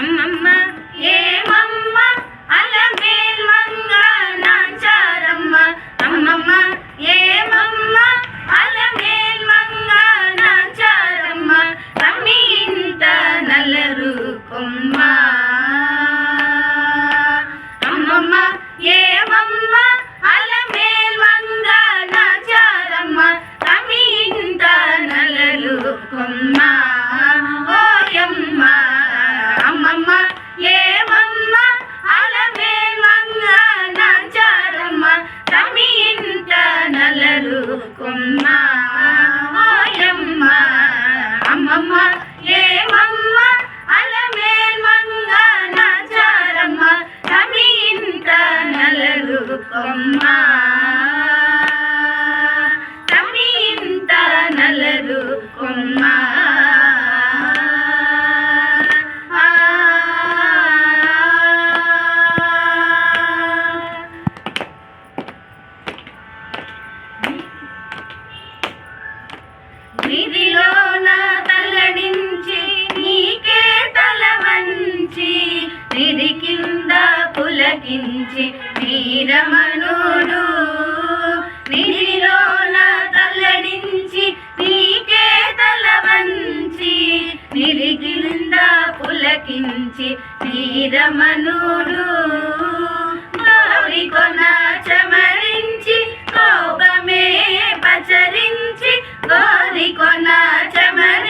ಅಮ್ಮಮ್ಮ అమ్మా. తమింత నలరు కొమ్మా. నిధిలో పులకించి వీరమనుడు నిధిలోన తల్లడించి నీకే తలవంచి నిరిగింద పులకించి వీరమనుడు గోరికొన చమరించి కోపమే పచరించి గోరికొన చమరి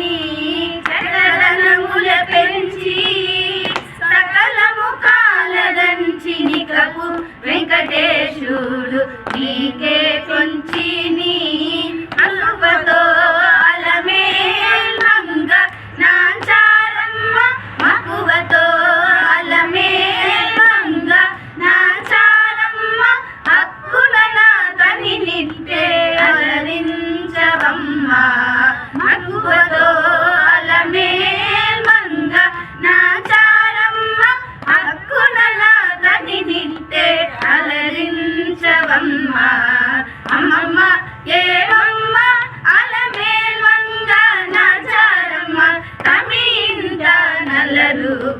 వెంకటేశుడు నీకే కొంచి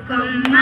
కొమ్మ.